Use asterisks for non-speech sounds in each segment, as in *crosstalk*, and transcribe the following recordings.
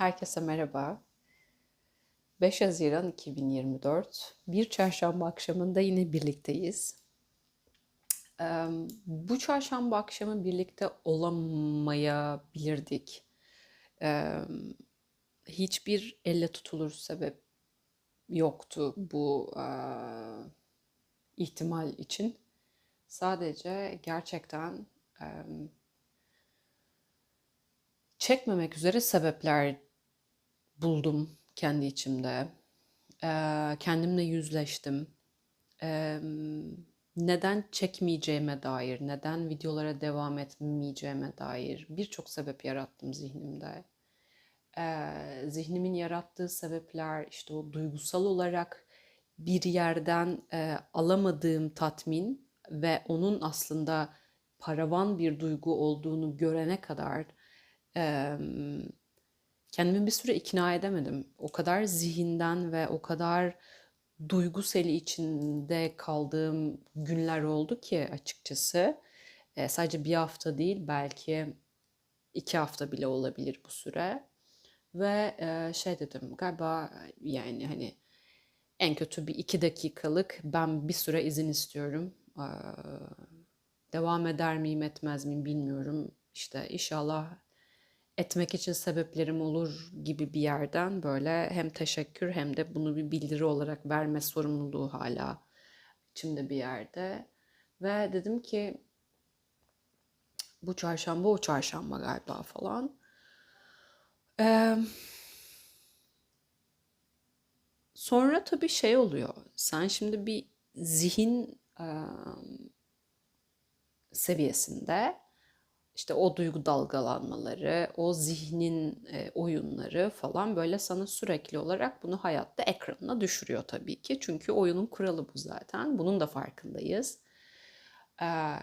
Herkese merhaba. 5 Haziran 2024. Bir çarşamba akşamında yine birlikteyiz. Bu çarşamba akşamı birlikte olamayabilirdik. Hiçbir elle tutulur sebep yoktu bu eee, ihtimal için. Sadece gerçekten çekmemek üzere sebepler buldum kendi içimde. Eee, kendimle yüzleştim. Eee, neden çekmeyeceğime dair, neden videolara devam etmeyeceğime dair birçok sebep yarattım zihnimde. Eee, zihnimin yarattığı sebepler işte o duygusal olarak bir yerden eee, alamadığım tatmin ve onun aslında paravan bir duygu olduğunu görene kadar eee, kendimi bir süre ikna edemedim. O kadar zihinden ve o kadar duygu seli içinde kaldığım günler oldu ki açıkçası. Eee, sadece bir hafta değil belki iki hafta bile olabilir bu süre. Ve eee, şey dedim galiba yani hani en kötü bir iki dakikalık ben bir süre izin istiyorum. Eee, devam eder miyim etmez miyim bilmiyorum. İşte inşallah etmek için sebeplerim olur gibi bir yerden böyle hem teşekkür hem de bunu bir bildiri olarak verme sorumluluğu hala içimde bir yerde. Ve dedim ki bu çarşamba o çarşamba galiba falan. Eee, sonra tabii şey oluyor. Sen şimdi bir zihin eee, seviyesinde işte o duygu dalgalanmaları, o zihnin e, oyunları falan böyle sana sürekli olarak bunu hayatta ekranına düşürüyor tabii ki. Çünkü oyunun kuralı bu zaten. Bunun da farkındayız. Ee,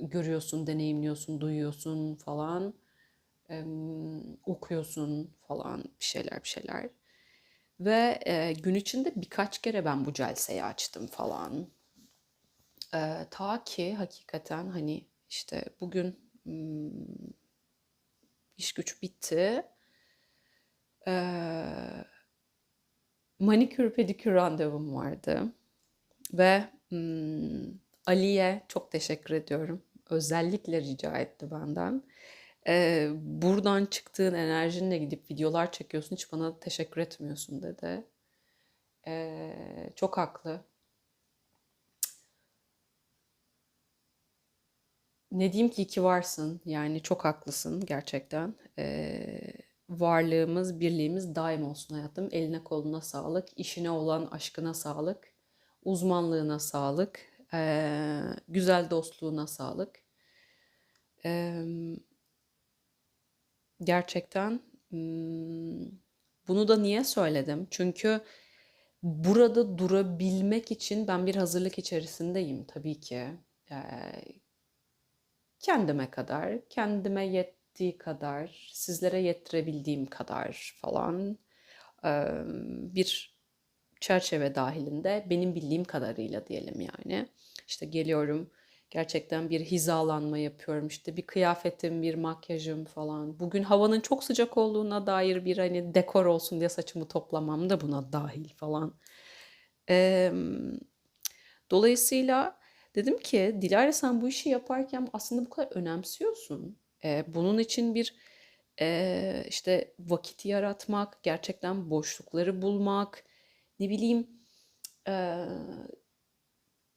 görüyorsun, deneyimliyorsun, duyuyorsun falan. Em, okuyorsun falan bir şeyler bir şeyler. Ve e, gün içinde birkaç kere ben bu celseyi açtım falan. Ta ki hakikaten hani işte bugün iş güç bitti. Ee, manikür pedikür randevum vardı. Ve hmm, Ali'ye çok teşekkür ediyorum. Özellikle rica etti benden. Ee, buradan çıktığın enerjinle gidip videolar çekiyorsun. Hiç bana teşekkür etmiyorsun dedi. Ee, çok haklı. Ne diyeyim ki iyi ki varsın. Yani çok haklısın gerçekten. Ee, varlığımız, birliğimiz daim olsun hayatım. Eline koluna sağlık, işine olan aşkına sağlık, uzmanlığına sağlık, ee, güzel dostluğuna sağlık. Ee, gerçekten hmm, bunu da niye söyledim? Çünkü burada durabilmek için ben bir hazırlık içerisindeyim tabii ki. Ee, kendime kadar, kendime yettiği kadar, sizlere yettirebildiğim kadar falan bir çerçeve dahilinde benim bildiğim kadarıyla diyelim yani. İşte geliyorum gerçekten bir hizalanma yapıyorum işte bir kıyafetim bir makyajım falan. Bugün havanın çok sıcak olduğuna dair bir hani dekor olsun diye saçımı toplamam da buna dahil falan. Dolayısıyla Dedim ki Dilara sen bu işi yaparken aslında bu kadar önemsiyorsun. Ee, bunun için bir e, işte vakit yaratmak, gerçekten boşlukları bulmak, ne bileyim e,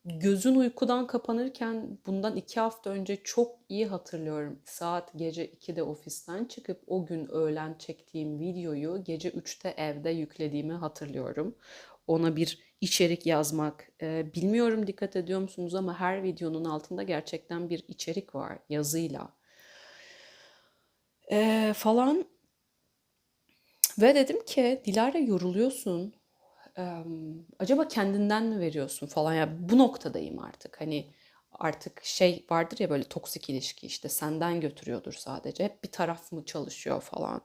gözün uykudan kapanırken bundan iki hafta önce çok iyi hatırlıyorum. Saat gece 2'de ofisten çıkıp o gün öğlen çektiğim videoyu gece 3'te evde yüklediğimi hatırlıyorum. Ona bir içerik yazmak. E, bilmiyorum dikkat ediyor musunuz ama her videonun altında gerçekten bir içerik var yazıyla. E, falan. Ve dedim ki Dilara yoruluyorsun. E, acaba kendinden mi veriyorsun falan ya bu noktadayım artık. Hani artık şey vardır ya böyle toksik ilişki işte senden götürüyordur sadece. Hep bir taraf mı çalışıyor falan.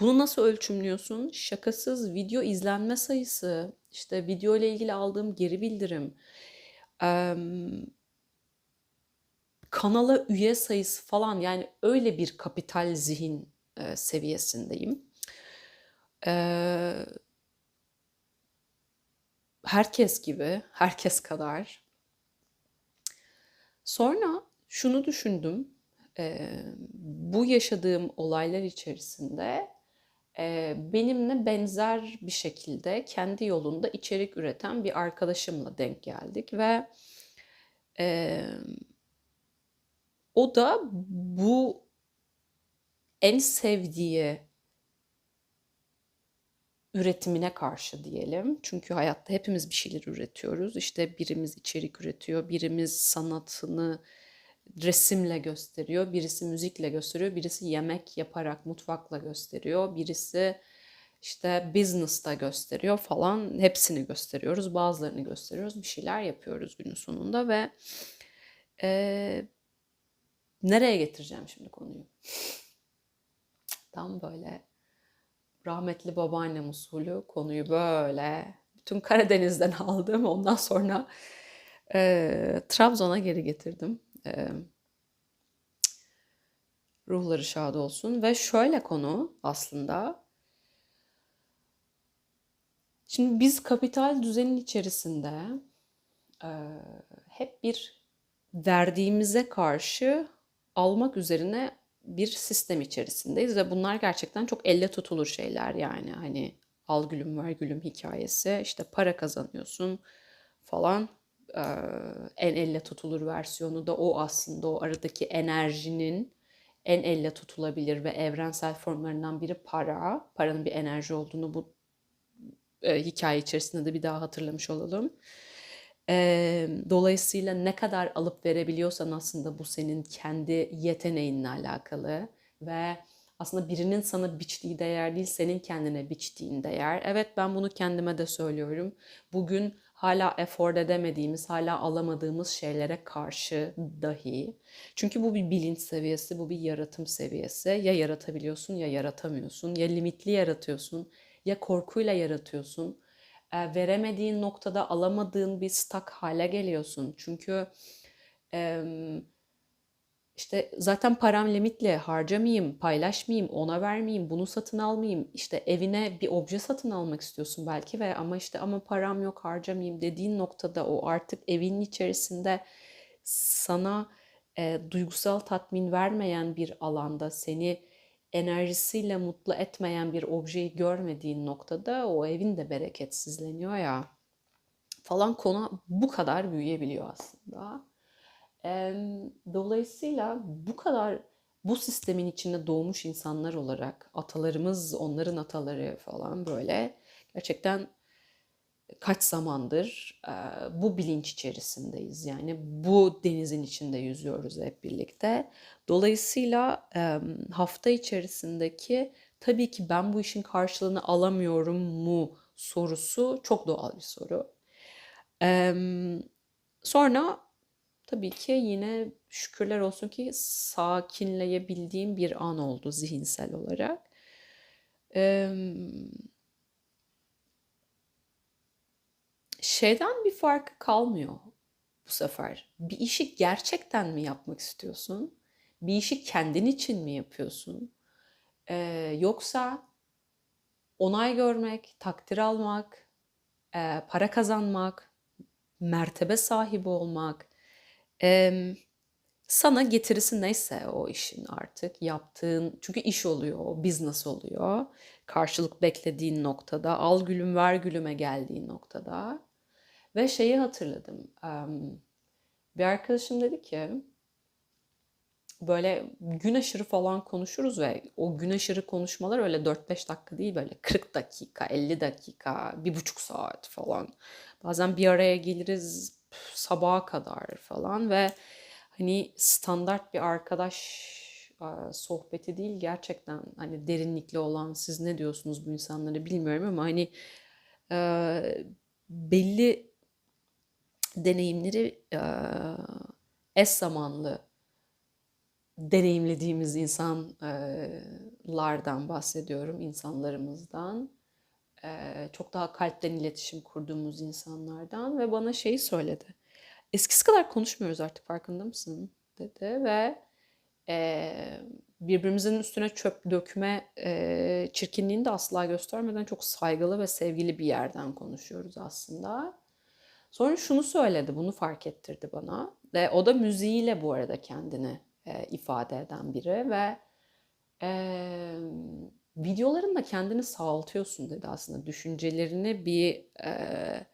Bunu nasıl ölçümlüyorsun? Şakasız video izlenme sayısı, işte video ile ilgili aldığım geri bildirim, kanala üye sayısı falan yani öyle bir kapital zihin seviyesindeyim. Eee herkes gibi, herkes kadar. Sonra şunu düşündüm. Eee, bu yaşadığım olaylar içerisinde benimle benzer bir şekilde kendi yolunda içerik üreten bir arkadaşımla denk geldik ve eee, o da bu en sevdiği üretimine karşı diyelim. Çünkü hayatta hepimiz bir şeyler üretiyoruz. İşte birimiz içerik üretiyor, birimiz sanatını resimle gösteriyor, birisi müzikle gösteriyor, birisi yemek yaparak mutfakla gösteriyor, birisi işte business'ta gösteriyor falan. Hepsini gösteriyoruz, bazılarını gösteriyoruz, bir şeyler yapıyoruz günün sonunda ve eee, nereye getireceğim şimdi konuyu? Tam böyle rahmetli babaannem usulü konuyu böyle bütün Karadeniz'den *laughs* aldım. Ondan sonra eee, Trabzon'a geri getirdim. Eee, ruhları şad olsun. Ve şöyle konu aslında. Şimdi biz kapital düzenin içerisinde eee, hep bir verdiğimize karşı almak üzerine bir sistem içerisindeyiz ve bunlar gerçekten çok elle tutulur şeyler yani hani al gülüm ver gülüm hikayesi işte para kazanıyorsun falan en elle tutulur versiyonu da o aslında o aradaki enerjinin en elle tutulabilir ve evrensel formlarından biri para. Paranın bir enerji olduğunu bu e, hikaye içerisinde de bir daha hatırlamış olalım. Eee, dolayısıyla ne kadar alıp verebiliyorsan aslında bu senin kendi yeteneğinle alakalı ve aslında birinin sana biçtiği değer değil, senin kendine biçtiğin değer. Evet ben bunu kendime de söylüyorum. Bugün hala afford edemediğimiz, hala alamadığımız şeylere karşı dahi. Çünkü bu bir bilinç seviyesi, bu bir yaratım seviyesi. Ya yaratabiliyorsun ya yaratamıyorsun. Ya limitli yaratıyorsun ya korkuyla yaratıyorsun. E, veremediğin noktada alamadığın bir stak hale geliyorsun. Çünkü e, işte zaten param limitli harcamayayım, paylaşmayayım, ona vermeyeyim, bunu satın almayayım. İşte evine bir obje satın almak istiyorsun belki ve ama işte ama param yok harcamayayım dediğin noktada o artık evinin içerisinde sana e, duygusal tatmin vermeyen bir alanda seni enerjisiyle mutlu etmeyen bir objeyi görmediğin noktada o evin de bereketsizleniyor ya falan konu bu kadar büyüyebiliyor aslında. Dolayısıyla bu kadar bu sistemin içinde doğmuş insanlar olarak atalarımız, onların ataları falan böyle gerçekten kaç zamandır e, bu bilinç içerisindeyiz. Yani bu denizin içinde yüzüyoruz hep birlikte. Dolayısıyla hafta içerisindeki tabii ki ben bu işin karşılığını alamıyorum mu sorusu çok doğal bir soru. Sonra tabii ki yine şükürler olsun ki sakinleyebildiğim bir an oldu zihinsel olarak. E, şeyden bir farkı kalmıyor bu sefer. Bir işi gerçekten mi yapmak istiyorsun? Bir işi kendin için mi yapıyorsun? Ee, yoksa onay görmek, takdir almak, e, para kazanmak, mertebe sahibi olmak, em, sana getirisi neyse o işin artık yaptığın çünkü iş oluyor, o business oluyor. Karşılık beklediğin noktada, al gülüm ver gülüme geldiğin noktada. Ve şeyi hatırladım. bir arkadaşım dedi ki böyle gün aşırı falan konuşuruz ve o gün aşırı konuşmalar öyle 4-5 dakika değil böyle 40 dakika, 50 dakika, bir buçuk saat falan. Bazen bir araya geliriz sabaha kadar falan ve hani standart bir arkadaş sohbeti değil gerçekten hani derinlikli olan siz ne diyorsunuz bu insanları bilmiyorum ama hani e, belli deneyimleri e, eş zamanlı deneyimlediğimiz insanlardan bahsediyorum, insanlarımızdan. E, çok daha kalpten iletişim kurduğumuz insanlardan ve bana şeyi söyledi. Eskisi kadar konuşmuyoruz artık farkında mısın? dedi ve Eee, birbirimizin üstüne çöp dökme eee, çirkinliğini de asla göstermeden çok saygılı ve sevgili bir yerden konuşuyoruz aslında. Sonra şunu söyledi, bunu fark ettirdi bana. Ve o da müziğiyle bu arada kendini eee, ifade eden biri ve eee videolarında kendini sağaltıyorsun dedi aslında. Düşüncelerini bir eee,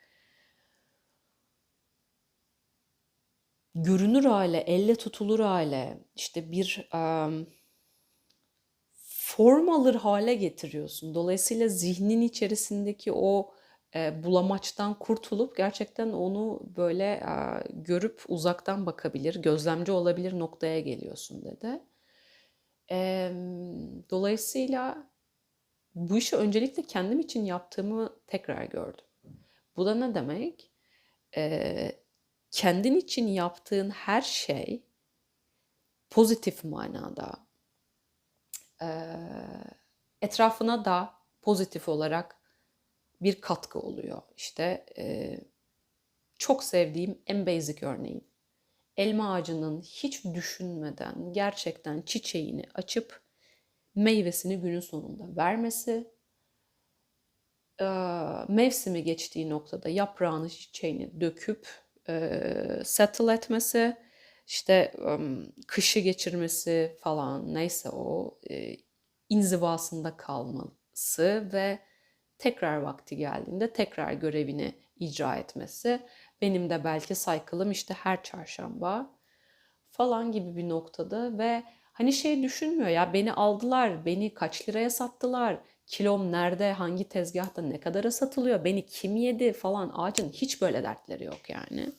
görünür hale, elle tutulur hale, işte bir em, form alır hale getiriyorsun. Dolayısıyla zihnin içerisindeki o e, bulamaçtan kurtulup gerçekten onu böyle e, görüp uzaktan bakabilir, gözlemci olabilir noktaya geliyorsun dedi. Em, dolayısıyla bu işi öncelikle kendim için yaptığımı tekrar gördüm. Bu da ne demek? Ee, kendin için yaptığın her şey pozitif manada eee, etrafına da pozitif olarak bir katkı oluyor. İşte eee, çok sevdiğim en basic örneğim. Elma ağacının hiç düşünmeden gerçekten çiçeğini açıp meyvesini günün sonunda vermesi, mevsimi geçtiği noktada yaprağını, çiçeğini döküp settle etmesi, işte kışı geçirmesi falan neyse o inzivasında kalması ve tekrar vakti geldiğinde tekrar görevini icra etmesi. Benim de belki cycle'ım işte her çarşamba falan gibi bir noktada ve hani şey düşünmüyor ya beni aldılar, beni kaç liraya sattılar, kilom nerede, hangi tezgahta ne kadara satılıyor, beni kim yedi falan ağacın hiç böyle dertleri yok yani.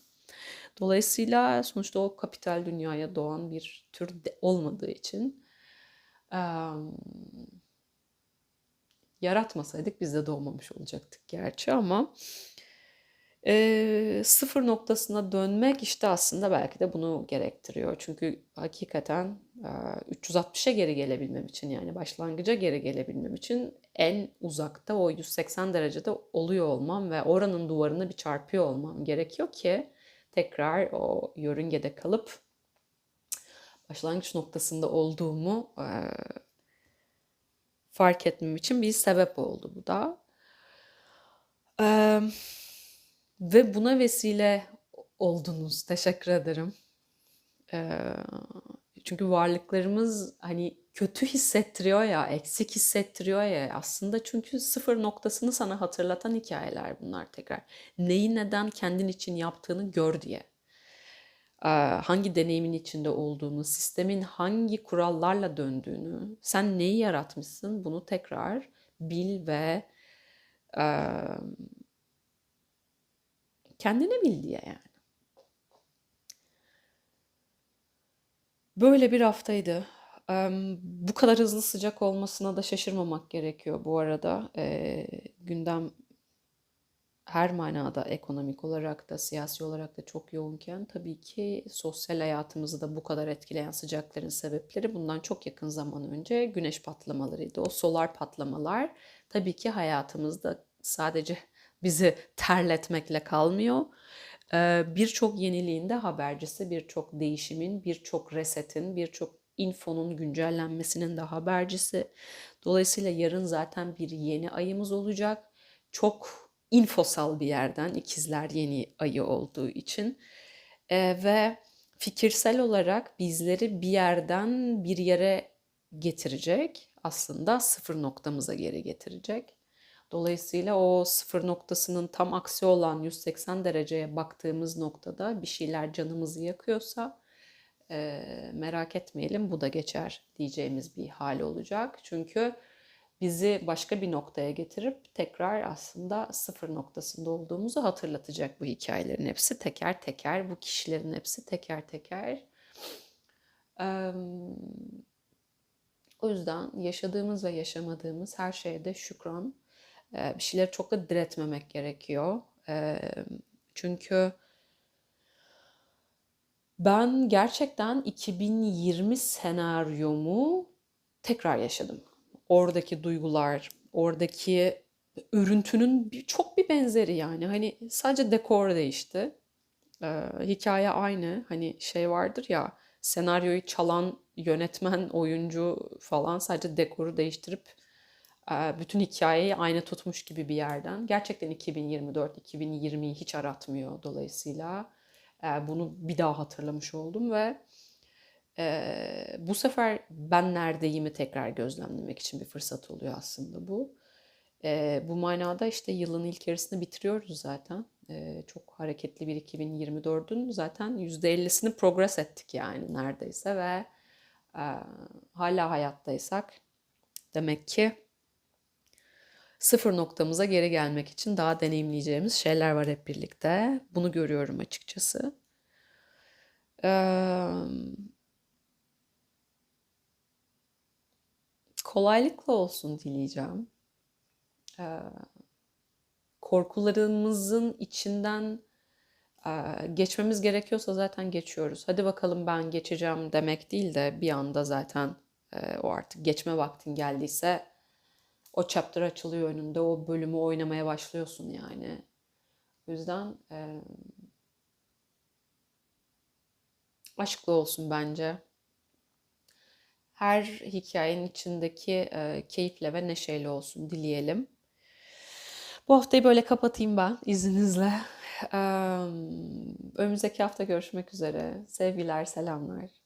Dolayısıyla sonuçta o kapital dünyaya doğan bir tür olmadığı için em, yaratmasaydık biz de doğmamış olacaktık gerçi ama e, sıfır noktasına dönmek işte aslında belki de bunu gerektiriyor. Çünkü hakikaten e, 360'a geri gelebilmem için yani başlangıca geri gelebilmem için en uzakta o 180 derecede oluyor olmam ve oranın duvarını bir çarpıyor olmam gerekiyor ki tekrar o yörüngede kalıp başlangıç noktasında olduğumu e, fark etmem için bir sebep oldu bu da. Eee, ve buna vesile oldunuz. Teşekkür ederim. Eee, çünkü varlıklarımız hani kötü hissettiriyor ya, eksik hissettiriyor ya. Aslında çünkü sıfır noktasını sana hatırlatan hikayeler bunlar tekrar. Neyi neden kendin için yaptığını gör diye. Eee, hangi deneyimin içinde olduğunu, sistemin hangi kurallarla döndüğünü, sen neyi yaratmışsın bunu tekrar bil ve eee, kendine bil diye yani. Böyle bir haftaydı. Bu kadar hızlı sıcak olmasına da şaşırmamak gerekiyor bu arada. Gündem her manada ekonomik olarak da siyasi olarak da çok yoğunken tabii ki sosyal hayatımızı da bu kadar etkileyen sıcakların sebepleri bundan çok yakın zaman önce güneş patlamalarıydı. O solar patlamalar tabii ki hayatımızda sadece bizi terletmekle kalmıyor. Ee, birçok yeniliğin de habercisi, birçok değişimin, birçok resetin, birçok infonun güncellenmesinin de habercisi. Dolayısıyla yarın zaten bir yeni ayımız olacak. Çok infosal bir yerden ikizler yeni ayı olduğu için. Ee, ve fikirsel olarak bizleri bir yerden bir yere getirecek. Aslında sıfır noktamıza geri getirecek. Dolayısıyla o sıfır noktasının tam aksi olan 180 dereceye baktığımız noktada bir şeyler canımızı yakıyorsa e, merak etmeyelim bu da geçer diyeceğimiz bir hal olacak. Çünkü bizi başka bir noktaya getirip tekrar aslında sıfır noktasında olduğumuzu hatırlatacak bu hikayelerin hepsi teker teker, bu kişilerin hepsi teker teker. Eee, o yüzden yaşadığımız ve yaşamadığımız her şeyde şükran, bir şeyleri çok da diretmemek gerekiyor. Çünkü ben gerçekten 2020 senaryomu tekrar yaşadım. Oradaki duygular, oradaki örüntünün bir, çok bir benzeri yani. Hani sadece dekor değişti. Ee, hikaye aynı. Hani şey vardır ya senaryoyu çalan yönetmen, oyuncu falan sadece dekoru değiştirip bütün hikayeyi aynı tutmuş gibi bir yerden. Gerçekten 2024-2020'yi hiç aratmıyor dolayısıyla. e, bunu bir daha hatırlamış oldum ve e, bu sefer ben neredeyimi tekrar gözlemlemek için bir fırsat oluyor aslında bu. E, bu manada işte yılın ilk yarısını bitiriyoruz zaten. Çok hareketli bir 2024'ün zaten %50'sini progress ettik yani neredeyse ve e, hala hayattaysak demek ki sıfır noktamıza geri gelmek için daha deneyimleyeceğimiz şeyler var hep birlikte. Bunu görüyorum açıkçası. Eee, kolaylıkla olsun dileyeceğim. Eee, korkularımızın içinden geçmemiz gerekiyorsa zaten geçiyoruz. Hadi bakalım ben geçeceğim demek değil de bir anda zaten o artık geçme vaktin geldiyse o chapter açılıyor önünde, o bölümü oynamaya başlıyorsun yani. O yüzden eee, aşkla olsun bence. Her hikayenin içindeki eee, keyifle ve neşeyle olsun dileyelim. Bu haftayı böyle kapatayım ben izninizle. Eee, önümüzdeki hafta görüşmek üzere. Sevgiler, selamlar.